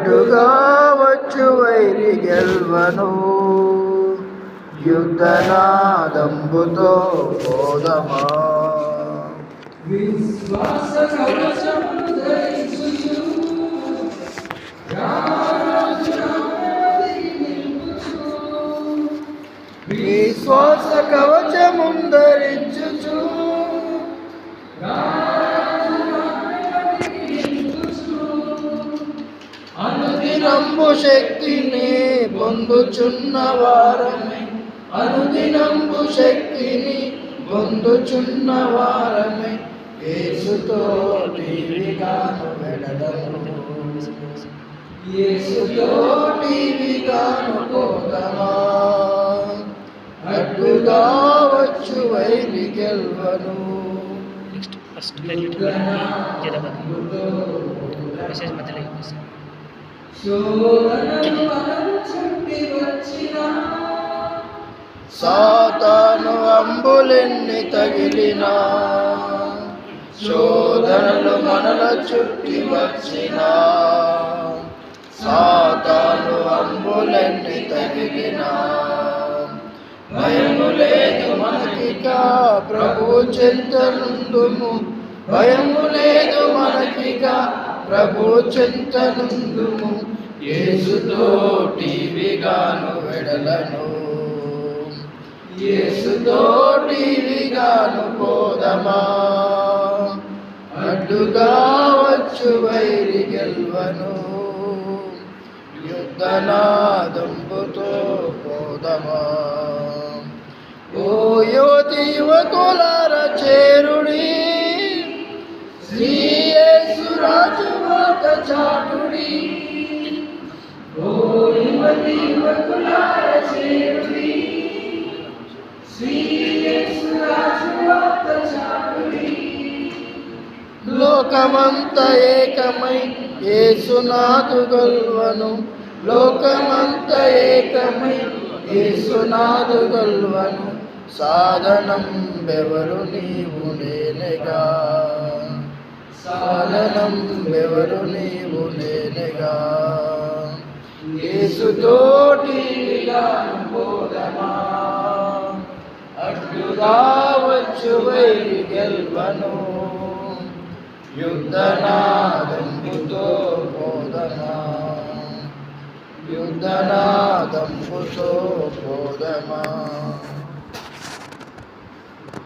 అడ్డుగా వచ్చు వైరి గెల్వను. యుద్ధనాదంబుతో బోధమా. విశ్వాస కవచమును ధరించుచు విశ్వాస కవచముందరించుచు. అనుదినంబు శక్తిని పొందుచున్న వారమే అనుదినంబు శక్తిని పొందుచున్న వారమే యేసుతో టీవిగాను వెడదము. యేసుతో టీవిగాను పోదమా. అడ్డుగా వచ్చు వైరి గెల్వను. నెక్స్ట్ ఫస్ట్ మెసేజ్ మధ్యలో శోధనలు సాతాను అంబులెన్ని తగిలినా శోధనలు మనల చుట్టి వచ్చిన. సాతాను అంబులెన్ని తగిలిన భయము లేదు మనకిక. ప్రభు చింతనుందుము భయము లేదు మనకిక. ప్రభు చింతనుందుము యేసుతో వెడలను. యేసుతో పోదమా. అడ్డుగా వచ్చు వైరి గెల్వను. యుద్ధనాదంబుతో పోదమా. ఓ యువతి యువకులార చేరుడి మాట చాటుడి ఓ యువతి యువకులార చేరుడి. లోకమంత ఏకమై ఏసునాథు గల్వను. లోకమంత ఏకమై ఏసునాథు గల్వను. సాధనం బెవరు నీవు నేనెగా? సాధనం బెవరు నీవు నేనెగా? యేసుతోటి పోదమా అడ్డుగా వచ్చు గెల్వను? యుద్ధనాదంబుతో పోదమా యుద్ధనాదంబుతో పోదమా